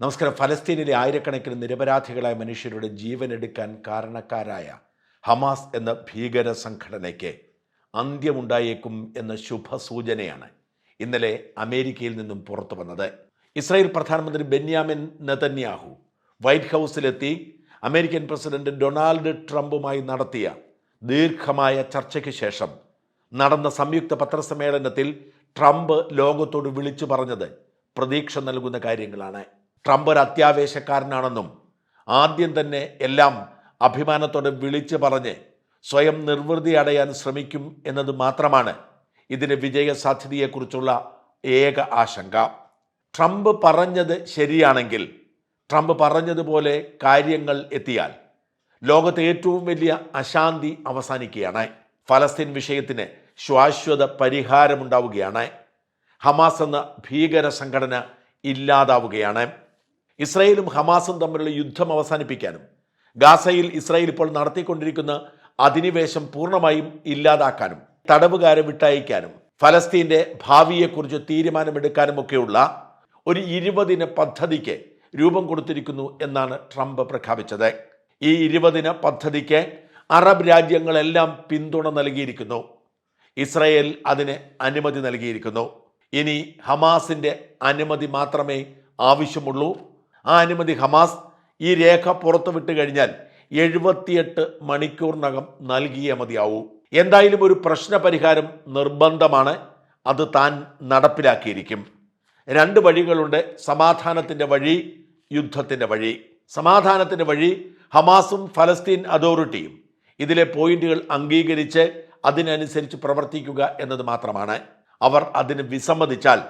നമസ്കാരം. ഫലസ്തീനിലെ ആയിരക്കണക്കിന് നിരപരാധികളായ മനുഷ്യരുടെ ജീവൻ എടുക്കാൻ കാരണക്കാരായ ഹമാസ് എന്ന ഭീകര സംഘടനയ്ക്ക് അന്ത്യമുണ്ടായേക്കും എന്ന ശുഭസൂചനയാണ് ഇന്നലെ അമേരിക്കയിൽ നിന്നും പുറത്തു വന്നത്. ഇസ്രായേൽ പ്രധാനമന്ത്രി ബെന്യാമിൻ നെതന്യാഹു വൈറ്റ് ഹൗസിലെത്തി അമേരിക്കൻ പ്രസിഡന്റ് ഡൊണാൾഡ് ട്രംപുമായി നടത്തിയ ദീർഘമായ ചർച്ചയ്ക്ക് ശേഷം നടന്ന സംയുക്ത പത്രസമ്മേളനത്തിൽ ട്രംപ് ലോകത്തോട് വിളിച്ചു പറഞ്ഞത് പ്രതീക്ഷ നൽകുന്ന കാര്യങ്ങളാണ്. ട്രംപ് ഒരു അത്യാവേശക്കാരനാണെന്നും ആദ്യം തന്നെ എല്ലാം അഭിമാനത്തോടെ വിളിച്ചു പറഞ്ഞ് സ്വയം നിർവൃതി അടയാൻ ശ്രമിക്കും എന്നത് മാത്രമാണ് ഇതിന്റെ വിജയസാധ്യതയെക്കുറിച്ചുള്ള ഏക ആശങ്ക. ട്രംപ് പറഞ്ഞത് ശരിയാണെങ്കിൽ ട്രംപ് പറഞ്ഞതുപോലെ കാര്യങ്ങൾ എത്തിയാൽ ലോകത്തെ ഏറ്റവും വലിയ അശാന്തി അവസാനിക്കുകയാണ്. ഫലസ്തീൻ വിഷയത്തിന് ശാശ്വത പരിഹാരമുണ്ടാവുകയാണ്. ഹമാസ് എന്ന ഭീകര സംഘടന ഇല്ലാതാവുകയാണ്. ഇസ്രയേലും ഹമാസും തമ്മിലുള്ള യുദ്ധം അവസാനിപ്പിക്കാനും ഗാസയിൽ ഇസ്രായേൽ ഇപ്പോൾ നടത്തിക്കൊണ്ടിരിക്കുന്ന അധിനിവേശം പൂർണമായും ഇല്ലാതാക്കാനും തടവുകാരെ വിട്ടയക്കാനും ഫലസ്തീന്റെ ഭാവിയെക്കുറിച്ച് തീരുമാനമെടുക്കാനുമൊക്കെയുള്ള ഒരു ഇരുപതിന പദ്ധതിക്ക് രൂപം കൊടുത്തിരിക്കുന്നു എന്നാണ് ട്രംപ് പ്രഖ്യാപിച്ചത്. ഈ ഇരുപതിന പദ്ധതിക്ക് അറബ് രാജ്യങ്ങളെല്ലാം പിന്തുണ നൽകിയിരിക്കുന്നു. ഇസ്രയേൽ അതിന് അനുമതി നൽകിയിരിക്കുന്നു. ഇനി ഹമാസിന്റെ അനുമതി മാത്രമേ ആവശ്യമുള്ളൂ. ആ അനുമതി ഹമാസ് ഈ രേഖ പുറത്തു പുറത്തുവിട്ട് കഴിഞ്ഞാൽ എഴുപത്തിയെട്ട് മണിക്കൂറിനകം നൽകിയേ മതിയാവൂ. എന്തായാലും ഒരു പ്രശ്ന പരിഹാരം നിർബന്ധമാണ്. അത് താൻ നടപ്പിലാക്കിയിരിക്കും. രണ്ട് വഴികളുണ്ട്. സമാധാനത്തിന്റെ വഴി യുദ്ധത്തിന്റെ വഴി. സമാധാനത്തിന്റെ വഴി ഹമാസും ഫലസ്തീൻ അതോറിറ്റിയും. ഇതിലെ പോയിന്റുകൾ അംഗീകരിച്ച് അതിനനുസരിച്ച് പ്രവർത്തിക്കുക എന്നത് മാത്രമാണ്. അവർ അതിന് വിസമ്മതിച്ചാൽ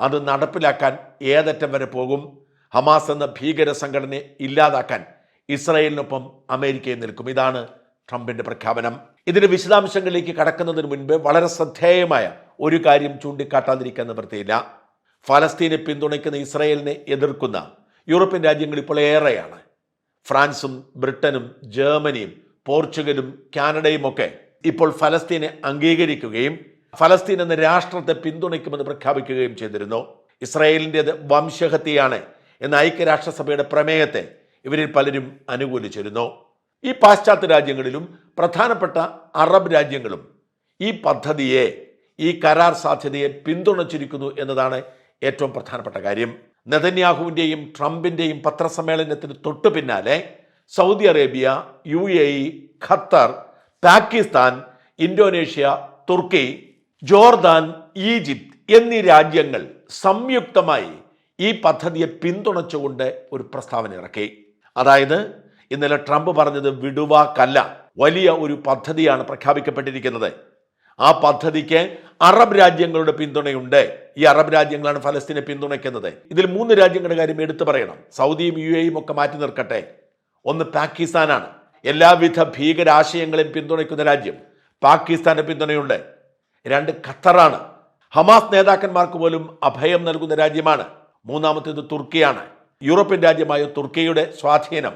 അത് നടപ്പിലാക്കാൻ ഏതറ്റം വരെ പോകും? ഹമാസ് എന്ന ഭീകര സംഘടനയെ ഇല്ലാതാക്കാൻ ഇസ്രായേലിനൊപ്പം അമേരിക്കയെ നിൽക്കും. ഇതാണ് ട്രംപിന്റെ പ്രഖ്യാപനം. ഇതിന്റെ വിശദാംശങ്ങളിലേക്ക് കടക്കുന്നതിന് മുൻപ് വളരെ ശ്രദ്ധേയമായ ഒരു കാര്യം ചൂണ്ടിക്കാട്ടാതിരിക്കാൻ നിവൃത്തിയില്ല. ഫലസ്തീനെ പിന്തുണയ്ക്കുന്ന ഇസ്രായേലിനെ എതിർക്കുന്ന യൂറോപ്യൻ രാജ്യങ്ങൾ ഇപ്പോൾ ഏറെയാണ്. ഫ്രാൻസും ബ്രിട്ടനും ജർമ്മനിയും പോർച്ചുഗലും കാനഡയും ഒക്കെ ഇപ്പോൾ ഫലസ്തീനെ അംഗീകരിക്കുകയും ഫലസ്തീൻ എന്ന രാഷ്ട്രത്തെ പിന്തുണയ്ക്കുമെന്ന് പ്രഖ്യാപിക്കുകയും ചെയ്തിരുന്നു. ഇസ്രായേലിന്റെ വംശഹത്യയാണ് എന്ന ഐക്യരാഷ്ട്രസഭയുടെ പ്രമേയത്തെ ഇവരിൽ പലരും അനുകൂലിച്ചിരുന്നു. ഈ പാശ്ചാത്യ രാജ്യങ്ങളിലും പ്രധാനപ്പെട്ട അറബ് രാജ്യങ്ങളും ഈ പദ്ധതിയെ ഈ കരാർ സാധ്യതയെ പിന്തുണച്ചിരിക്കുന്നു എന്നതാണ് ഏറ്റവും പ്രധാനപ്പെട്ട കാര്യം. നെതന്യാഹുവിന്റെയും ട്രംപിന്റെയും പത്രസമ്മേളനത്തിന് തൊട്ടു പിന്നാലെ Saudi Arabia U A E Qatar Pakistan Indonesia Turkey Jordan Egypt എന്നീ രാജ്യങ്ങൾ സംയുക്തമായി ഈ പദ്ധതിയെ പിന്തുണച്ചുകൊണ്ട് ഒരു പ്രസ്താവന ഇറക്കി. അതായത് ഇന്നലെ ട്രംപ് പറഞ്ഞത് വിടുവാക്കല്ല വലിയ ഒരു പദ്ധതിയാണ് പ്രഖ്യാപിക്കപ്പെട്ടിരിക്കുന്നത്. ആ പദ്ധതിക്ക് അറബ് രാജ്യങ്ങളുടെ പിന്തുണയുണ്ട്. ഈ അറബ് രാജ്യങ്ങളാണ് ഫലസ്തീനെ പിന്തുണയ്ക്കുന്നത്. ഇതിൽ മൂന്ന് രാജ്യങ്ങളുടെ കാര്യം എടുത്തു പറയണം. സൗദിയും യു എയും ഒക്കെ മാറ്റി നിർക്കട്ടെ. ഒന്ന് പാകിസ്ഥാനാണ്. എല്ലാവിധ ഭീകരാശയങ്ങളെയും പിന്തുണയ്ക്കുന്ന രാജ്യം. പാകിസ്ഥാന്റെ പിന്തുണയുണ്ട്. രണ്ട് ഖത്തറാണ്. ഹമാസ് നേതാക്കന്മാർക്ക് പോലും അഭയം നൽകുന്ന രാജ്യമാണ്. മൂന്നാമത്തേത് തുർക്കിയാണ്. യൂറോപ്യൻ രാജ്യമായ തുർക്കിയുടെ സ്വാധീനം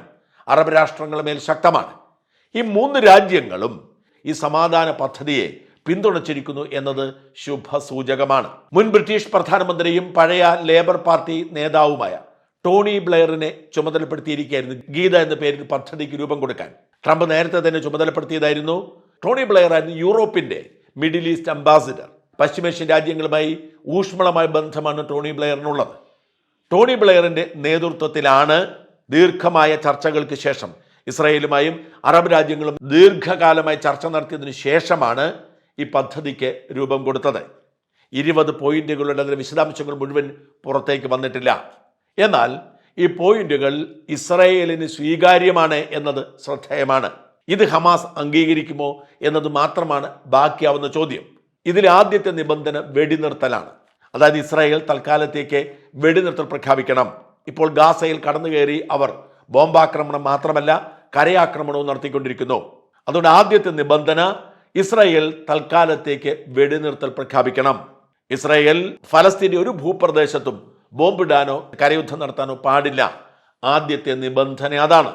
അറബ് രാഷ്ട്രങ്ങളുമേൽ ശക്തമാണ്. ഈ മൂന്ന് രാജ്യങ്ങളും ഈ സമാധാന പദ്ധതിയെ പിന്തുണച്ചിരിക്കുന്നു എന്നത് ശുഭസൂചകമാണ്. മുൻ ബ്രിട്ടീഷ് പ്രധാനമന്ത്രിയും പഴയ ലേബർ പാർട്ടി നേതാവുമായ ടോണി ബ്ലെയറിനെ ചുമതലപ്പെടുത്തിയിരിക്കുകയായിരുന്നു ഗീത എന്ന പേരിൽ പദ്ധതിക്ക് രൂപം കൊടുക്കാൻ. ട്രംപ് നേരത്തെ തന്നെ ചുമതലപ്പെടുത്തിയതായിരുന്നു ടോണി ബ്ലെയർ ആയിരുന്നു യൂറോപ്പിന്റെ മിഡിൽ ഈസ്റ്റ് അംബാസിഡർ. പശ്ചിമേഷ്യൻ രാജ്യങ്ങളുമായി ഊഷ്മളമായ ബന്ധമാണ് ടോണി ബ്ലെയറിനുള്ളത്. ടോണി ബ്ലെയറിന്റെ നേതൃത്വത്തിലാണ് ദീർഘമായ ചർച്ചകൾക്ക് ശേഷം ഇസ്രായേലുമായും അറബ് രാജ്യങ്ങളും ദീർഘകാലമായി ചർച്ച നടത്തിയതിനു ശേഷമാണ് ഈ പദ്ധതിക്ക് രൂപം കൊടുത്തത്. ഇരുപത് പോയിന്റുകളുടെ അതിന്റെ വിശദാംശങ്ങൾ മുഴുവൻ പുറത്തേക്ക് വന്നിട്ടില്ല. എന്നാൽ ഈ പോയിന്റുകൾ ഇസ്രായേലിന് സ്വീകാര്യമാണ് എന്നത് ശ്രദ്ധേയമാണ്. ഇത് ഹമാസ് അംഗീകരിക്കുമോ എന്നത് മാത്രമാണ് ബാക്കിയാവുന്ന ചോദ്യം. ഇതിൽ ആദ്യത്തെ നിബന്ധന വെടിനിർത്തലാണ്. അതായത് ഇസ്രായേൽ തൽക്കാലത്തേക്ക് വെടിനിർത്തൽ പ്രഖ്യാപിക്കണം. ഇപ്പോൾ ഗാസയിൽ കടന്നു കയറി അവർ ബോംബാക്രമണം മാത്രമല്ല കരയാക്രമണവും നടത്തിക്കൊണ്ടിരിക്കുന്നു. അതുകൊണ്ട് ആദ്യത്തെ നിബന്ധന ഇസ്രായേൽ തൽക്കാലത്തേക്ക് വെടിനിർത്തൽ പ്രഖ്യാപിക്കണം. ഇസ്രായേൽ ഫലസ്തീന്റെ ഒരു ഭൂപ്രദേശത്തും ബോംബിടാനോ കരയുദ്ധം നടത്താനോ പാടില്ല. ആദ്യത്തെ നിബന്ധന അതാണ്.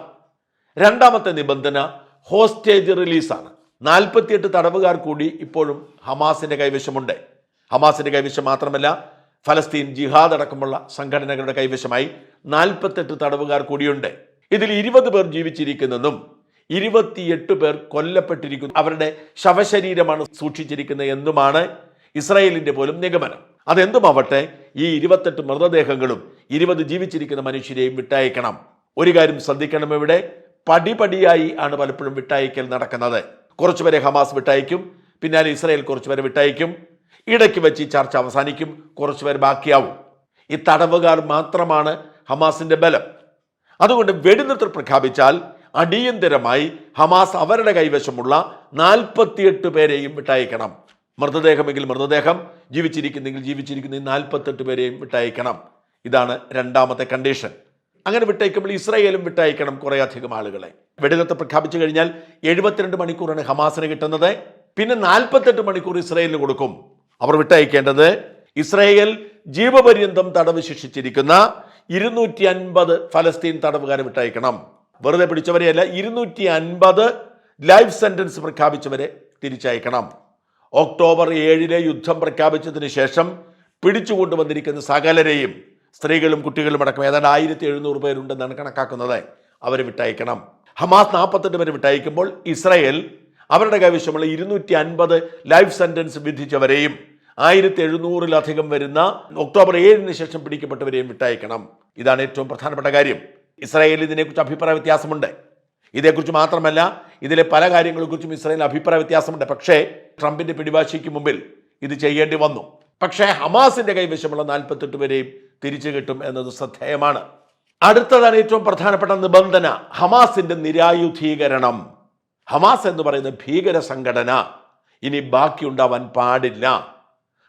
രണ്ടാമത്തെ നിബന്ധന ഹോസ്റ്റേജ് റിലീസാണ്. നാൽപ്പത്തിയെട്ട് തടവുകാർ കൂടി ഇപ്പോഴും ഹമാസിന്റെ കൈവശമുണ്ട്. ഹമാസിന്റെ കൈവശം മാത്രമല്ല ഫലസ്തീൻ ജിഹാദ് അടക്കമുള്ള സംഘടനകളുടെ കൈവശമായി നാൽപ്പത്തെട്ട് തടവുകാർ കൂടിയുണ്ട്. ഇതിൽ ഇരുപത് പേർ ജീവിച്ചിരിക്കുന്നെന്നും ഇരുപത്തിയെട്ട് പേർ കൊല്ലപ്പെട്ടിരിക്കുന്നു. അവരുടെ ശവശരീരമാണ് സൂക്ഷിച്ചിരിക്കുന്നത് എന്നുമാണ് ഇസ്രായേലിന്റെ പോലും നിഗമനം. അതെന്തുമാവട്ടെ ഈ ഇരുപത്തെട്ട് മൃതദേഹങ്ങളും ഇരുപത് ജീവിച്ചിരിക്കുന്ന മനുഷ്യരെയും വിട്ടയക്കണം. ഒരു കാര്യം ശ്രദ്ധിക്കണം ഇവിടെ പടിപടിയായി ആണ് പലപ്പോഴും വിട്ടയക്കൽ നടക്കുന്നത്. കുറച്ചുപേരെ ഹമാസ് വിട്ടയക്കും പിന്നാലെ ഇസ്രായേൽ കുറച്ചുപേരെ വിട്ടയക്കും. ഇടയ്ക്ക് വെച്ച് ഈ ചർച്ച അവസാനിക്കും. കുറച്ചുപേർ ബാക്കിയാവും. ഈ തടവുകാർ മാത്രമാണ് ഹമാസിന്റെ ബലം. അതുകൊണ്ട് വെടിനിർത്തൽ പ്രഖ്യാപിച്ചാൽ അടിയന്തരമായി ഹമാസ് അവരുടെ കൈവശമുള്ള നാൽപ്പത്തിയെട്ട് പേരെയും വിട്ടയക്കണം. മൃതദേഹമെങ്കിൽ മൃതദേഹം ജീവിച്ചിരിക്കുന്നെങ്കിൽ ജീവിച്ചിരിക്കുന്ന ഈ നാൽപ്പത്തെട്ട് പേരെയും വിട്ടയക്കണം. ഇതാണ് രണ്ടാമത്തെ കണ്ടീഷൻ. അങ്ങനെ വിട്ടയക്കുമ്പോൾ ഇസ്രായേലും വിട്ടയക്കണം കുറേ അധികം ആളുകളെ. വെടിനിർത്തൽ പ്രഖ്യാപിച്ചു കഴിഞ്ഞാൽ എഴുപത്തിരണ്ട് മണിക്കൂറാണ് ഹമാസിന് കിട്ടുന്നത്. പിന്നെ നാൽപ്പത്തെട്ട് മണിക്കൂർ ഇസ്രായേലിന് കൊടുക്കും. അവർ വിട്ടയക്കേണ്ടത് ഇസ്രയേൽ ജീവപര്യന്തം തടവ് ശിക്ഷിച്ചിരിക്കുന്ന ഇരുന്നൂറ്റി അൻപത് ഫലസ്തീൻ തടവുകാരെ വിട്ടയക്കണം. വെറുതെ പിടിച്ചവരെയല്ല ഇരുന്നൂറ്റി അൻപത് ലൈഫ് സെന്റൻസ് പ്രഖ്യാപിച്ചവരെ തിരിച്ചയക്കണം. ഒക്ടോബർ ഏഴിലെ യുദ്ധം പ്രഖ്യാപിച്ചതിന് ശേഷം പിടിച്ചുകൊണ്ടുവന്നിരിക്കുന്ന സകലരെയും സ്ത്രീകളും കുട്ടികളും അടക്കം ഏതാണ്ട് ആയിരത്തി എഴുന്നൂറ് പേരുണ്ടെന്നാണ് കണക്കാക്കുന്നത്. അവരെ വിട്ടയക്കണം. ഹമാസ് നാൽപ്പത്തെട്ട് പേരെ വിട്ടയക്കുമ്പോൾ ഇസ്രയേൽ അവരുടെ കൈവശമുള്ള ഇരുന്നൂറ്റി അൻപത് ലൈഫ് സെന്റൻസ് വിധിച്ചവരെയും ആയിരത്തി എഴുന്നൂറിലധികം വരുന്ന ഒക്ടോബർ ഏഴിന് ശേഷം പിടിക്കപ്പെട്ടവരെയും വിട്ടയക്കണം. ഇതാണ് ഏറ്റവും പ്രധാനപ്പെട്ട കാര്യം. ഇസ്രായേൽ ഇതിനെക്കുറിച്ച് അഭിപ്രായ വ്യത്യാസമുണ്ട്. ഇതേക്കുറിച്ച് മാത്രമല്ല ഇതിലെ പല കാര്യങ്ങളെക്കുറിച്ചും ഇസ്രായേൽ അഭിപ്രായ വ്യത്യാസമുണ്ട്. പക്ഷേ ട്രംപിന്റെ പിടിവാശിക്ക് മുമ്പിൽ ഇത് ചെയ്യേണ്ടി വന്നു. പക്ഷേ ഹമാസിന്റെ കൈവശമുള്ള നാൽപ്പത്തെട്ട് പേരെയും തിരിച്ചു കിട്ടും എന്നത് ശ്രദ്ധേയമാണ്. അടുത്തതാണ് ഏറ്റവും പ്രധാനപ്പെട്ട നിബന്ധന ഹമാസിന്റെ നിരായുധീകരണം. ഹമാസ് എന്ന് പറയുന്ന ഭീകര സംഘടന ഇനി ബാക്കിയുണ്ടാവാൻ പാടില്ല.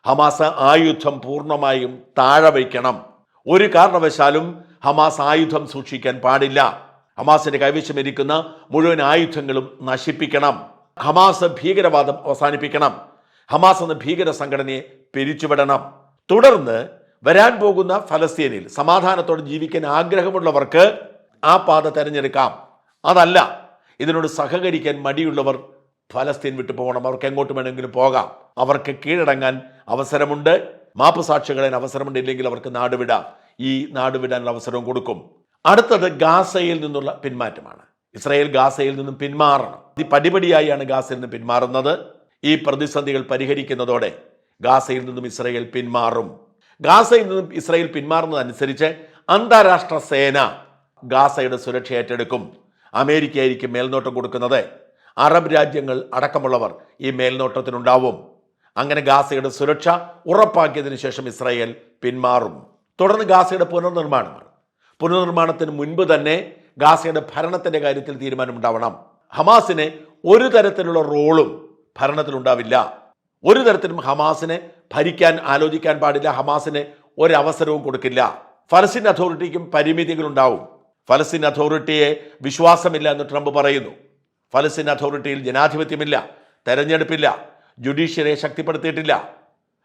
ഹമാസ് ആയുധം പൂർണമായും താഴെ വയ്ക്കണം. ഒരു കാരണവശാലും ഹമാസ് ആയുധം സൂക്ഷിക്കാൻ പാടില്ല. ഹമാസിന്റെ കൈവശമിരിക്കുന്ന മുഴുവൻ ആയുധങ്ങളും നശിപ്പിക്കണം. ഹമാസ് ഭീകരവാദം അവസാനിപ്പിക്കണം. ഹമാസ് എന്ന ഭീകര സംഘടനയെ പിരിച്ചുവിടണം. തുടർന്ന് വരാൻ പോകുന്ന ഫലസ്തീനിൽ സമാധാനത്തോടെ ജീവിക്കാൻ ആഗ്രഹമുള്ളവർക്ക് ആ പാത തെരഞ്ഞെടുക്കാം. അതല്ല ഇതിനോട് സഹകരിക്കാൻ മടിയുള്ളവർ ഫലസ്തീൻ വിട്ടു പോകണം. അവർക്ക് എങ്ങോട്ട് വേണമെങ്കിലും പോകാം. അവർക്ക് കീഴടങ്ങാൻ അവസരമുണ്ട്. മാപ്പ് സാക്ഷികളാൻ അവസരമുണ്ട് ഇല്ലെങ്കിൽ അവർക്ക് നാടുവിടാം. ഈ നാടുവിടാനുള്ള അവസരവും കൊടുക്കും. അടുത്തത് ഗാസയിൽ നിന്നുള്ള പിന്മാറ്റമാണ്. ഇസ്രായേൽ ഗാസയിൽ നിന്നും പിന്മാറണം. ഈ പടിപടിയായാണ് ഗാസയിൽ നിന്ന് പിന്മാറുന്നത്. ഈ പ്രതിസന്ധികൾ പരിഹരിക്കുന്നതോടെ ഗാസയിൽ നിന്നും ഇസ്രായേൽ പിന്മാറും. ഗാസയിൽ നിന്നും ഇസ്രായേൽ പിന്മാറുന്നതനുസരിച്ച് അന്താരാഷ്ട്ര സേന ഗാസയുടെ സുരക്ഷ ഏറ്റെടുക്കും. അമേരിക്കയായിരിക്കും മേൽനോട്ടം കൊടുക്കുന്നത്. അറബ് രാജ്യങ്ങൾ അടക്കമുള്ളവർ ഈ മേൽനോട്ടത്തിനുണ്ടാവും. അങ്ങനെ ഗാസയുടെ സുരക്ഷ ഉറപ്പാക്കിയതിനു ശേഷം ഇസ്രായേൽ പിന്മാറും. തുടർന്ന് ഗാസയുടെ പുനർനിർമ്മാണമാണ് പുനർനിർമ്മാണത്തിന് മുൻപ് തന്നെ ഗാസയുടെ ഭരണത്തിന്റെ കാര്യത്തിൽ തീരുമാനമുണ്ടാവണം. ഹമാസിന് ഒരു തരത്തിലുള്ള റോളും ഭരണത്തിലുണ്ടാവില്ല. ഒരു തരത്തിലും ഹമാസിനെ ഭരിക്കാൻ ആലോചിക്കാൻ പാടില്ല. ഹമാസിന് ഒരവസരവും കൊടുക്കില്ല. ഫലസ്തീൻ അതോറിറ്റിക്കും പരിമിതികളുണ്ടാവും. ഫലസ്തീൻ അതോറിറ്റിയെ വിശ്വാസമില്ല എന്ന് ട്രംപ് പറയുന്നു. ഫലസ്തീൻ അതോറിറ്റിയിൽ ജനാധിപത്യമില്ല തെരഞ്ഞെടുപ്പില്ല. ജുഡീഷ്യറിയെ ശക്തിപ്പെടുത്തിയിട്ടില്ല.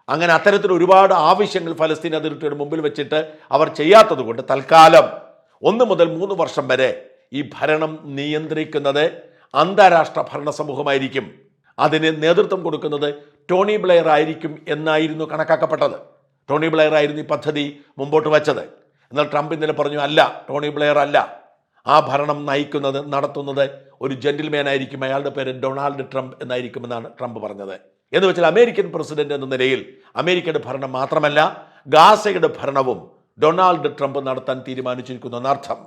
അങ്ങനെ അത്തരത്തിൽ ഒരുപാട് ആവശ്യങ്ങൾ ഫലസ്തീൻ അതിർത്തിയുടെ മുമ്പിൽ വെച്ചിട്ട് അവർ ചെയ്യാത്തത് കൊണ്ട് തൽക്കാലം ഒന്ന് മുതൽ മൂന്ന് വർഷം വരെ ഈ ഭരണം നിയന്ത്രിക്കുന്നത് അന്താരാഷ്ട്ര ഭരണ സമൂഹമായിരിക്കും അതിന് നേതൃത്വം കൊടുക്കുന്നത് ടോണി ബ്ലെയർ ആയിരിക്കും എന്നായിരുന്നു കണക്കാക്കപ്പെട്ടത്. ടോണി ബ്ലെയർ ആയിരുന്നു ഈ പദ്ധതി മുമ്പോട്ട് വച്ചത്. എന്നാൽ ട്രംപ് ഇന്നലെ പറഞ്ഞു അല്ല ടോണി ബ്ലെയർ അല്ല. ആ ഭരണം നയിക്കുന്നത് നടത്തുന്നത് ഒരു ജെന്റിൽമാൻ ആയിരിക്കും. അയാളുടെ പേര് ഡൊണാൾഡ് ട്രംപ് എന്നായിരിക്കുമെന്നാണ് ട്രംപ് പറഞ്ഞത്. എന്ന് വെച്ചാൽ അമേരിക്കൻ പ്രസിഡന്റ് എന്ന നിലയിൽ അമേരിക്കയുടെ ഭരണം മാത്രമല്ല ഗാസയുടെ ഭരണവും ഡൊണാൾഡ് ട്രംപ് നടത്താൻ തീരുമാനിച്ചിരിക്കുന്നു എന്നർത്ഥം.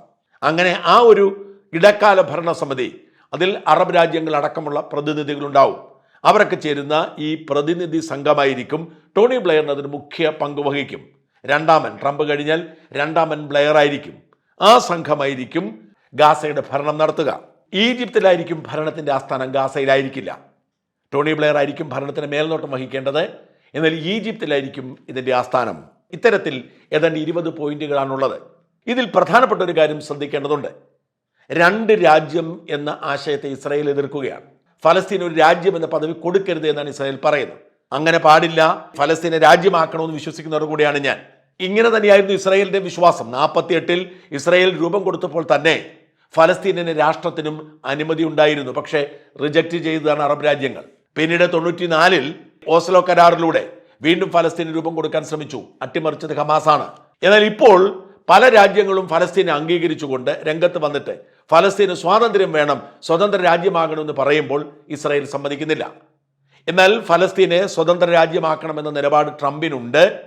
അങ്ങനെ ആ ഒരു ഇടക്കാല ഭരണസമിതി അതിൽ അറബ് രാജ്യങ്ങൾ അടക്കമുള്ള പ്രതിനിധികളുണ്ടാവും. അവരൊക്കെ ചേരുന്ന ഈ പ്രതിനിധി സംഘമായിരിക്കും ടോണി ബ്ലെയറിന് അതിന് മുഖ്യ പങ്ക് വഹിക്കും. രണ്ടാമൻ ട്രംപ് കഴിഞ്ഞാൽ രണ്ടാമൻ ബ്ലെയർ ആയിരിക്കും. ആ സംഘമായിരിക്കും ഗാസയുടെ ഭരണം നടത്തുക. ഈജിപ്തിലായിരിക്കും ഭരണത്തിന്റെ ആസ്ഥാനം. ഗാസയിലായിരിക്കില്ല. ടോണി ബ്ലെയർ ആയിരിക്കും ഭരണത്തിന് മേൽനോട്ടം വഹിക്കേണ്ടത്. എന്നാൽ ഈജിപ്തിലായിരിക്കും ഇതിന്റെ ആസ്ഥാനം. ഇത്തരത്തിൽ ഏതാണ്ട് ഇരുപത് പോയിന്റുകളാണുള്ളത്. ഇതിൽ പ്രധാനപ്പെട്ട ഒരു കാര്യം ശ്രദ്ധിക്കേണ്ടതുണ്ട്. രണ്ട് രാജ്യം എന്ന ആശയത്തെ ഇസ്രായേൽ എതിർക്കുകയാണ്. ഫലസ്തീൻ ഒരു രാജ്യം എന്ന പദവി കൊടുക്കരുത് എന്നാണ് ഇസ്രായേൽ പറയുന്നത്. അങ്ങനെ പാടില്ല. ഫലസ്തീനെ രാജ്യമാക്കണമെന്ന് വിശ്വസിക്കുന്നവർ കൂടിയാണ് ഞാൻ. ഇങ്ങനെ തന്നെയായിരുന്നു ഇസ്രായേലിന്റെ വിശ്വാസം. നാൽപ്പത്തി എട്ടിൽ ഇസ്രായേൽ രൂപം കൊടുത്തപ്പോൾ തന്നെ ഫലസ്തീനിന് രാഷ്ട്രത്തിനും അനുമതി ഉണ്ടായിരുന്നു. പക്ഷേ റിജക്റ്റ് ചെയ്തതാണ് അറബ് രാജ്യങ്ങൾ. പിന്നീട് തൊണ്ണൂറ്റിനാലിൽ ഓസ്ലോ കരാറിലൂടെ വീണ്ടും ഫലസ്തീന് രൂപം കൊടുക്കാൻ ശ്രമിച്ചു. അട്ടിമറിച്ചത് ഹമാസാണ്. എന്നാൽ ഇപ്പോൾ പല രാജ്യങ്ങളും ഫലസ്തീനെ അംഗീകരിച്ചുകൊണ്ട് രംഗത്ത് വന്നിട്ട് ഫലസ്തീന് സ്വാതന്ത്ര്യം വേണം സ്വതന്ത്ര രാജ്യമാകണമെന്ന് പറയുമ്പോൾ ഇസ്രായേൽ സമ്മതിക്കുന്നില്ല. എന്നാൽ ഫലസ്തീനെ സ്വതന്ത്ര രാജ്യമാക്കണമെന്ന നിലപാട് ട്രംപിനുണ്ട്.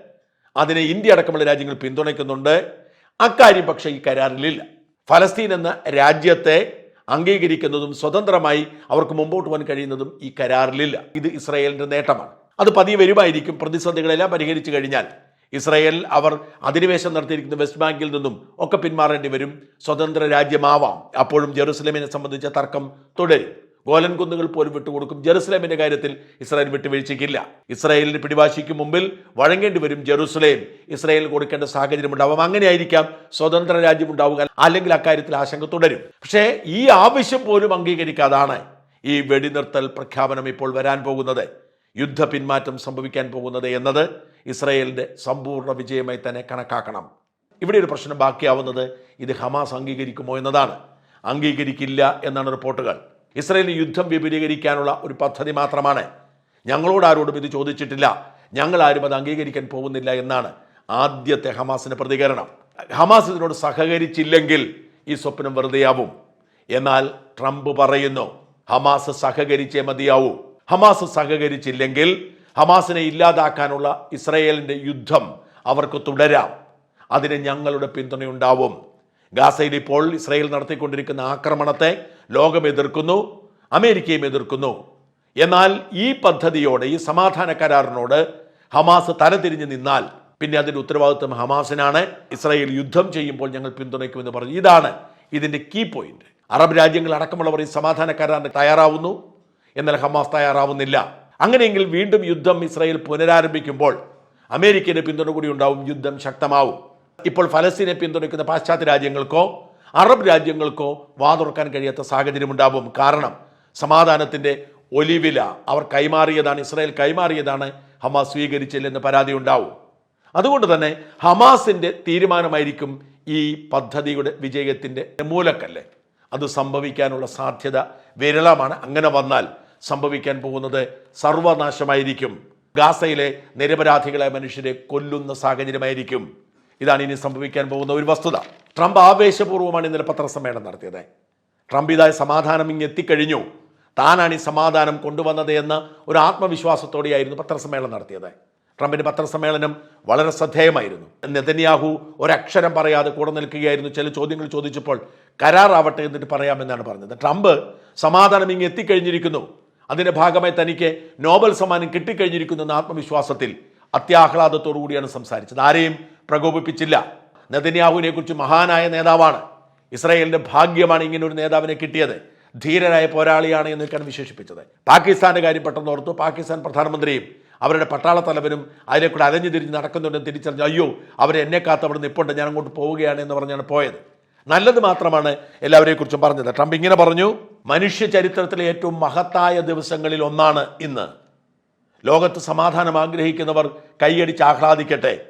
അതിനെ ഇന്ത്യ അടക്കമുള്ള രാജ്യങ്ങൾ പിന്തുണയ്ക്കുന്നുണ്ട്. അക്കാര്യം പക്ഷേ ഈ കരാറിലില്ല. ഫലസ്തീൻ എന്ന രാജ്യത്തെ അംഗീകരിക്കുന്നതും സ്വതന്ത്രമായി അവർക്ക് മുമ്പോട്ട് പോകാൻ കഴിയുന്നതും ഈ കരാറിലില്ല. ഇത് ഇസ്രായേലിന്റെ നേട്ടമാണ്. അത് പതിയെ വരുമായിരിക്കും. പ്രതിസന്ധികളെല്ലാം പരിഹരിച്ചു കഴിഞ്ഞാൽ ഇസ്രായേൽ അവർ അധിനിവേശം നടത്തിയിരിക്കുന്ന വെസ്റ്റ് ബാങ്കിൽ നിന്നും ഒക്കെ പിന്മാറേണ്ടി വരും. സ്വതന്ത്ര രാജ്യമാവാം. അപ്പോഴും ജെറുസലേമിനെ സംബന്ധിച്ച തർക്കം തുടരും. ഗോലൻ കുന്നുകൾ പോലും വിട്ടുകൊടുക്കും. ജെറുസലേമിന്റെ കാര്യത്തിൽ ഇസ്രായേൽ വിട്ടുവീഴ്ചയ്ക്കില്ല. ഇസ്രായേലിന് പിടിവാശിക്ക് മുമ്പിൽ വഴങ്ങേണ്ടി വരും ജെറുസലേം. ഇസ്രായേൽ കൊടുക്കേണ്ട സാഹചര്യം ഉണ്ടാവും. അങ്ങനെയായിരിക്കാം സ്വതന്ത്ര രാജ്യം ഉണ്ടാവുക അല്ലെങ്കിൽ അക്കാര്യത്തിൽ ആശങ്ക തുടരും. പക്ഷേ ഈ ആവശ്യം പോലും അംഗീകരിക്കാതാണ് ഈ വെടിനിർത്തൽ പ്രഖ്യാപനം ഇപ്പോൾ വരാൻ പോകുന്നത്. യുദ്ധ പിന്മാറ്റം സംഭവിക്കാൻ പോകുന്നത് എന്നത് ഇസ്രായേലിന്റെ സമ്പൂർണ വിജയമായി തന്നെ കണക്കാക്കണം. ഇവിടെ ഒരു പ്രശ്നം ബാക്കിയാവുന്നത് ഇത് ഹമാസ് അംഗീകരിക്കുമോ എന്നതാണ്. അംഗീകരിക്കില്ല എന്നാണ് റിപ്പോർട്ടുകൾ. ഇസ്രായേലിന് യുദ്ധം വിപുലീകരിക്കാനുള്ള ഒരു പദ്ധതി മാത്രമാണ്. ഞങ്ങളോട് ആരോടും ഇത് ചോദിച്ചിട്ടില്ല. ഞങ്ങൾ ആരും അത് അംഗീകരിക്കാൻ പോകുന്നില്ല എന്നാണ് ആദ്യത്തെ ഹമാസിന്റെ പ്രതികരണം. ഹമാസ് ഇതിനോട് സഹകരിച്ചില്ലെങ്കിൽ ഈ സ്വപ്നം വെറുതെയാവും. എന്നാൽ ട്രംപ് പറയുന്നു ഹമാസ് സഹകരിച്ചേ മതിയാവൂ. ഹമാസ് സഹകരിച്ചില്ലെങ്കിൽ ഹമാസിനെ ഇല്ലാതാക്കാനുള്ള ഇസ്രയേലിന്റെ യുദ്ധം അവർക്ക് തുടരാം. അതിന് ഞങ്ങളുടെ പിന്തുണയുണ്ടാവും. ഗാസയിൽ ഇപ്പോൾ ഇസ്രായേൽ നടത്തിക്കൊണ്ടിരിക്കുന്ന ആക്രമണത്തെ ലോകം എതിർക്കുന്നു അമേരിക്കയും എതിർക്കുന്നു. എന്നാൽ ഈ പദ്ധതിയോട് ഈ സമാധാന കരാറിനോട് ഹമാസ് തലതിരിഞ്ഞ് നിന്നാൽ പിന്നെ അതിന്റെ ഉത്തരവാദിത്വം ഹമാസിനാണ്. ഇസ്രായേൽ യുദ്ധം ചെയ്യുമ്പോൾ ഞങ്ങൾ പിന്തുണയ്ക്കുമെന്ന് പറഞ്ഞു. ഇതാണ് ഇതിന്റെ കീ പോയിന്റ് അറബ് രാജ്യങ്ങൾ അടക്കമുള്ളവർ ഈ സമാധാന കരാറിന് തയ്യാറാവുന്നു. എന്നാൽ ഹമാസ് തയ്യാറാവുന്നില്ല. അങ്ങനെയെങ്കിൽ വീണ്ടും യുദ്ധം ഇസ്രായേൽ പുനരാരംഭിക്കുമ്പോൾ അമേരിക്കയുടെ പിന്തുണ കൂടി ഉണ്ടാവും യുദ്ധം ശക്തമാവും. ഇപ്പോൾ ഫലസ്തീനെ പിന്തുണയ്ക്കുന്ന പാശ്ചാത്യ രാജ്യങ്ങൾക്കോ അറബ് രാജ്യങ്ങൾക്കോ വാതുറക്കാൻ കഴിയാത്ത സാഹചര്യമുണ്ടാവും. കാരണം സമാധാനത്തിന്റെ ഒലിവില അവർ കൈമാറിയതാണ് ഇസ്രായേൽ കൈമാറിയതാണ് ഹമാസ് സ്വീകരിച്ചില്ലെന്ന് പരാതി ഉണ്ടാവും. അതുകൊണ്ട് തന്നെ ഹമാസിന്റെ തീരുമാനമായിരിക്കും ഈ പദ്ധതിയുടെ വിജയത്തിന്റെ മൂലക്കല്ലേ. അത് സംഭവിക്കാനുള്ള സാധ്യത വിരളമാണ്. അങ്ങനെ വന്നാൽ സംഭവിക്കാൻ പോകുന്നത് സർവനാശമായിരിക്കും. ഗാസയിലെ നിരപരാധികളായ മനുഷ്യരെ കൊല്ലുന്ന സാഹചര്യമായിരിക്കും. ഇതാണ് ഇനി സംഭവിക്കാൻ പോകുന്ന ഒരു വസ്തുത. ട്രംപ് ആവേശപൂർവമാണ് ഇന്നലെ പത്രസമ്മേളനം നടത്തിയത്. ട്രംപ് ഇതായ സമാധാനം ഇങ്ങ് എത്തിക്കഴിഞ്ഞു. താനാണ് ഈ സമാധാനം കൊണ്ടുവന്നത് എന്ന ഒരു ആത്മവിശ്വാസത്തോടെയായിരുന്നു പത്രസമ്മേളനം നടത്തിയത്. ട്രംപിന്റെ പത്രസമ്മേളനം വളരെ ശ്രദ്ധേയമായിരുന്നു. നെതന്യാഹു ഒരക്ഷരം പറയാതെ കൂടെ നിൽക്കുകയായിരുന്നു. ചില ചോദ്യങ്ങൾ ചോദിച്ചപ്പോൾ കരാറാവട്ടെ എന്നിട്ട് പറയാമെന്നാണ് പറഞ്ഞത്. ട്രംപ് സമാധാനം ഇങ്ങ് എത്തിക്കഴിഞ്ഞിരിക്കുന്നു. അതിന്റെ ഭാഗമായി തനിക്ക് നോബൽ സമ്മാനം കിട്ടിക്കഴിഞ്ഞിരിക്കുന്നു എന്ന ആത്മവിശ്വാസത്തിൽ അത്യാഹ്ലാദത്തോടു കൂടിയാണ് സംസാരിച്ചത്. ആരെയും പ്രകോപിപ്പിച്ചില്ല. നെതന്യാഹുവിനെ കുറിച്ച് മഹാനായ നേതാവാണ്. ഇസ്രായേലിന്റെ ഭാഗ്യമാണ് ഇങ്ങനെ ഒരു നേതാവിനെ കിട്ടിയത്. ധീരനായ പോരാളിയാണ് എന്നൊക്കെയാണ് വിശേഷിപ്പിച്ചത്. പാകിസ്ഥാന്റെ കാര്യം പെട്ടെന്ന് ഓർത്തു. പാകിസ്ഥാൻ പ്രധാനമന്ത്രിയും അവരുടെ പട്ടാള തലവനും അതിലെ കൂടെ അലഞ്ഞു തിരിഞ്ഞ് നടക്കുന്നുണ്ടെന്ന് തിരിച്ചറിഞ്ഞു അയ്യോ അവരെ എന്നെ കാത്ത് അവിടെ നിൽപ്പുണ്ട് ഞാൻ അങ്ങോട്ട് പോവുകയാണ് എന്ന് പറഞ്ഞാണ് പോയത്. നല്ലത് മാത്രമാണ് എല്ലാവരെയും കുറിച്ചും പറഞ്ഞത്. ട്രംപ് ഇങ്ങനെ പറഞ്ഞു മനുഷ്യ ചരിത്രത്തിലെ ഏറ്റവും മഹത്തായ ദിവസങ്ങളിൽ ഒന്നാണ് ഇന്ന്. ലോകത്ത് സമാധാനം ആഗ്രഹിക്കുന്നവർ കൈയടിച്ച് ആഹ്ലാദിക്കട്ടെ.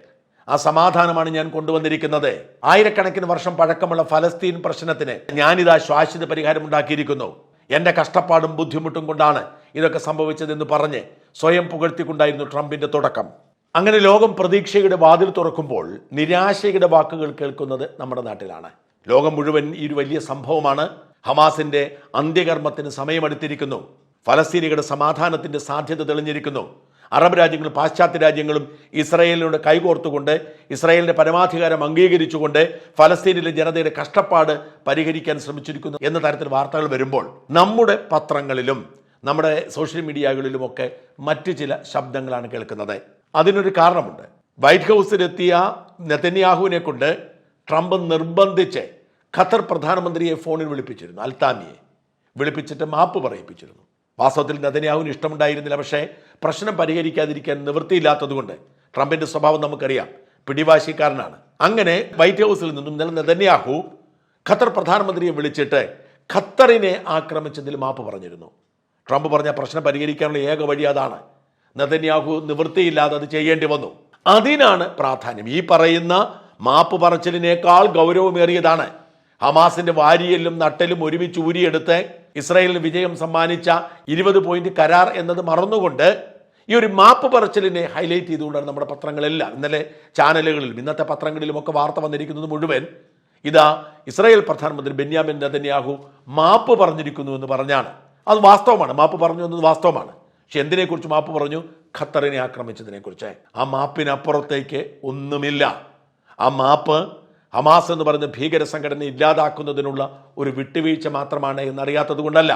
ആ സമാധാനമാണ് ഞാൻ കൊണ്ടുവന്നിരിക്കുന്നത്. ആയിരക്കണക്കിന് വർഷം പഴക്കമുള്ള ഫലസ്തീൻ പ്രശ്നത്തിന് ഞാനിതാ ശ്വാശ്വത പരിഹാരം ഉണ്ടാക്കിയിരിക്കുന്നു. എന്റെ കഷ്ടപ്പാടും ബുദ്ധിമുട്ടും കൊണ്ടാണ് ഇതൊക്കെ സംഭവിച്ചതെന്ന് പറഞ്ഞ് സ്വയം പുകഴ്ത്തിക്കൊണ്ടായിരുന്നു ട്രംപിന്റെ തുടക്കം. അങ്ങനെ ലോകം പ്രതീക്ഷയുടെ വാതിൽ തുറക്കുമ്പോൾ നിരാശയുടെ വാക്കുകൾ കേൾക്കുന്നത് നമ്മുടെ നാട്ടിലാണ്. ലോകം മുഴുവൻ ഈ ഒരു വലിയ സംഭവമാണ്. ഹമാസിന്റെ അന്ത്യകർമ്മത്തിന് സമയമെടുത്തിരിക്കുന്നു. ഫലസ്തീനികളുടെ സമാധാനത്തിന്റെ സാധ്യത തെളിഞ്ഞിരിക്കുന്നു. അറബ് രാജ്യങ്ങളും പാശ്ചാത്യ രാജ്യങ്ങളും ഇസ്രായേലിനോട് കൈകോർത്തുകൊണ്ട് ഇസ്രായേലിന്റെ പരമാധികാരം അംഗീകരിച്ചുകൊണ്ട് ഫലസ്തീനിലെ ജനതയുടെ കഷ്ടപ്പാട് പരിഹരിക്കാൻ ശ്രമിച്ചിരിക്കുന്നു എന്ന തരത്തിൽ വാർത്തകൾ വരുമ്പോൾ നമ്മുടെ പത്രങ്ങളിലും നമ്മുടെ സോഷ്യൽ മീഡിയകളിലുമൊക്കെ മറ്റു ചില ശബ്ദങ്ങളാണ് കേൾക്കുന്നത്. അതിനൊരു കാരണമുണ്ട്. വൈറ്റ് ഹൗസിലെത്തിയ നെതന്യാഹുവിനെ കൊണ്ട് ട്രംപ് നിർബന്ധിച്ച് ഖത്തർ പ്രധാനമന്ത്രിയെ ഫോണിൽ വിളിപ്പിച്ചിരുന്നു അൽത്താമിയെ. വിളിപ്പിച്ചിട്ട് മാപ്പ് പറയിപ്പിച്ചിരുന്നു. വാസ്തവത്തിൽ നെതന്യാഹുവിന് ഇഷ്ടമുണ്ടായിരുന്നില്ല. പക്ഷേ പ്രശ്നം പരിഹരിക്കാതിരിക്കാൻ നിവൃത്തിയില്ലാത്തതുകൊണ്ട് ട്രംപിന്റെ സ്വഭാവം നമുക്കറിയാം. പിടിവാശിക്കാരനാണ്. അങ്ങനെ വൈറ്റ് ഹൗസിൽ നിന്നും ഇന്നലെ നെതന്യാഹു ഖത്തർ പ്രധാനമന്ത്രിയെ വിളിച്ചിട്ട് ഖത്തറിനെ ആക്രമിച്ചതിൽ മാപ്പ് പറഞ്ഞിരുന്നു. ട്രംപ് പറഞ്ഞ പ്രശ്നം പരിഹരിക്കാനുള്ള ഏക വഴി അതാണ്. നെതന്യാഹു നിവൃത്തിയില്ലാതെ അത് ചെയ്യേണ്ടി വന്നു. അതിനാണ് പ്രാധാന്യം. ഈ പറയുന്ന മാപ്പ് പറച്ചിലിനേക്കാൾ ഗൗരവമേറിയതാണ്. ഹമാസിന്റെ വാരിയെല്ലും നട്ടലും ഒരുമിച്ച് ഊരിയെടുത്ത് ഇസ്രായേലിന് വിജയം സമ്മാനിച്ച ഇരുപത് പോയിന്റ് കരാർ എന്നത് മറന്നുകൊണ്ട് ഈ ഒരു മാപ്പ് പറച്ചിലിനെ ഹൈലൈറ്റ് ചെയ്തുകൊണ്ടാണ് നമ്മുടെ പത്രങ്ങളെല്ലാം. ഇന്നലെ ചാനലുകളിലും ഇന്നത്തെ പത്രങ്ങളിലും ഒക്കെ വാർത്ത വന്നിരിക്കുന്നത് മുഴുവൻ ഇതാ ഇസ്രായേൽ പ്രധാനമന്ത്രി ബെന്യാമിൻ നെതന്യാഹു മാപ്പ് പറഞ്ഞിരിക്കുന്നു എന്ന് പറഞ്ഞാണ്. അത് വാസ്തവമാണ്. മാപ്പ് പറഞ്ഞു എന്നത് വാസ്തവമാണ്. പക്ഷെ എന്തിനെക്കുറിച്ച് മാപ്പ് പറഞ്ഞു? ഖത്തറിനെ ആക്രമിച്ചതിനെക്കുറിച്ച്. ആ മാപ്പിനപ്പുറത്തേക്ക് ഒന്നുമില്ല. ആ മാപ്പ് ഹമാസ് എന്ന് പറയുന്ന ഭീകര സംഘടന ഇല്ലാതാക്കുന്നതിനുള്ള ഒരു വിട്ടുവീഴ്ച മാത്രമാണ് എന്നറിയാത്തത് കൊണ്ടല്ല.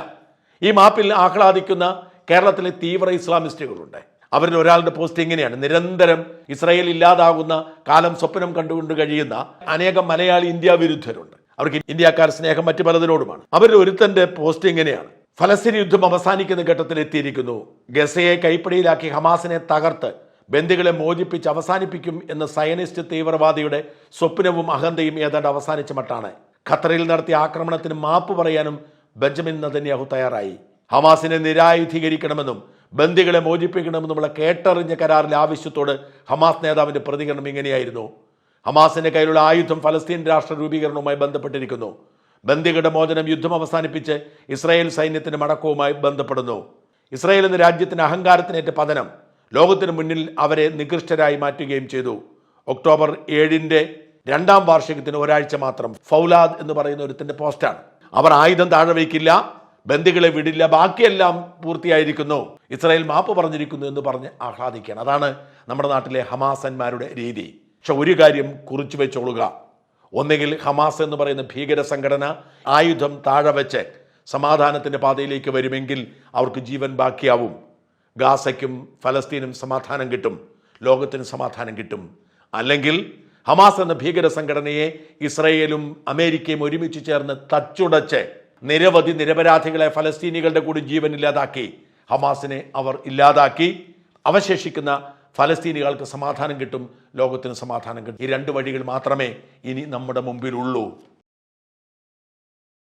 ഈ മാപ്പിൽ ആഹ്ലാദിക്കുന്ന കേരളത്തിലെ തീവ്ര ഇസ്ലാമിസ്റ്റുകളുണ്ട്. അവരിൽ ഒരാളുടെ പോസ്റ്റ് ഇങ്ങനെയാണ്. നിരന്തരം ഇസ്രായേൽ ഇല്ലാതാകുന്ന കാലം സ്വപ്നം കണ്ടുകൊണ്ട് കഴിയുന്ന അനേകം മലയാളി ഇന്ത്യ വിരുദ്ധരുണ്ട്. അവർക്ക് ഇന്ത്യക്കാർ സ്നേഹം മറ്റു പലതിനോടുമാണ്. അവരിൽ ഒരുത്തന്റെ പോസ്റ്റ് ഇങ്ങനെയാണ്. ഫലസ്തീൻ യുദ്ധം അവസാനിക്കുന്ന ഘട്ടത്തിൽ എത്തിയിരിക്കുന്നു ഗസയെ കൈപ്പിടിയിലാക്കി ഹമാസിനെ തകർത്ത് ബന്ദികളെ മോചിപ്പിച്ച് അവസാനിപ്പിക്കും എന്ന സയനിസ്റ്റ് തീവ്രവാദിയുടെ സ്വപ്നവും അഹന്തയും ഏതാണ്ട് അവസാനിച്ച മട്ടാണ്. ഖത്തറിൽ നടത്തിയ ആക്രമണത്തിന് മാപ്പ് പറയാനും ബെഞ്ചമിൻ നദന്യാഹു തയ്യാറായി. ഹമാസിനെ നിരായുധീകരിക്കണമെന്നും ബന്ദികളെ മോചിപ്പിക്കണമെന്നുമുള്ള കേട്ടറിഞ്ഞ കരാറിലെ ആവശ്യത്തോട് ഹമാസ് നേതാവിന്റെ പ്രതികരണം ഇങ്ങനെയായിരുന്നു. ഹമാസിന്റെ കയ്യിലുള്ള ആയുധം ഫലസ്തീൻ രാഷ്ട്ര രൂപീകരണവുമായി ബന്ധപ്പെട്ടിരിക്കുന്നു. ബന്ദികളുടെ മോചനം യുദ്ധം അവസാനിപ്പിച്ച് ഇസ്രായേൽ സൈന്യത്തിന്റെ മടക്കവുമായി ബന്ധപ്പെടുന്നു. ഇസ്രായേൽ എന്ന രാജ്യത്തിന്റെ അഹങ്കാരത്തിനേറ്റ പതനം. ലോകത്തിന് മുന്നിൽ അവരെ നികൃഷ്ടരായി മാറ്റുകയും ചെയ്തു. ഒക്ടോബർ ഏഴിന്റെ രണ്ടാം വാർഷികത്തിന് ഒരാഴ്ച മാത്രം ഫൗലാദ് എന്ന് പറയുന്ന ഒരുത്തിന്റെ പോസ്റ്റാണ്. അവർ ആയുധം താഴെ വയ്ക്കില്ല ബന്ദികളെ വിടില്ല ബാക്കിയെല്ലാം പൂർത്തിയായിരിക്കുന്നു. ഇസ്രായേൽ മാപ്പ് പറഞ്ഞിരിക്കുന്നു എന്ന് പറഞ്ഞ് ആഹ്ലാദിക്കുകയാണ്. അതാണ് നമ്മുടെ നാട്ടിലെ ഹമാസന്മാരുടെ രീതി. പക്ഷെ ഒരു കാര്യം കുറിച്ചു വെച്ചോളുക. ഒന്നുകിൽ ഹമാസ് എന്ന് പറയുന്ന ഭീകര സംഘടന ആയുധം താഴെ വെച്ച് സമാധാനത്തിന്റെ പാതയിലേക്ക് വരുമെങ്കിൽ അവർക്ക് ജീവൻ ബാക്കിയാവും. ഗാസയ്ക്കും ഫലസ്തീനും സമാധാനം കിട്ടും ലോകത്തിന് സമാധാനം കിട്ടും. അല്ലെങ്കിൽ ഹമാസ് എന്ന ഭീകര സംഘടനയെ ഇസ്രയേലും അമേരിക്കയും ഒരുമിച്ച് ചേർന്ന് തച്ചുടച്ച് നിരവധി നിരപരാധികളെ ഫലസ്തീനികളുടെ കൂടി ജീവൻ ഇല്ലാതാക്കി ഹമാസിനെ അവർ ഇല്ലാതാക്കി അവശേഷിക്കുന്ന ഫലസ്തീനികൾക്ക് സമാധാനം കിട്ടും ലോകത്തിന് സമാധാനം കിട്ടും. ഈ രണ്ട് വഴികൾ മാത്രമേ ഇനി നമ്മുടെ മുമ്പിലുള്ളൂ.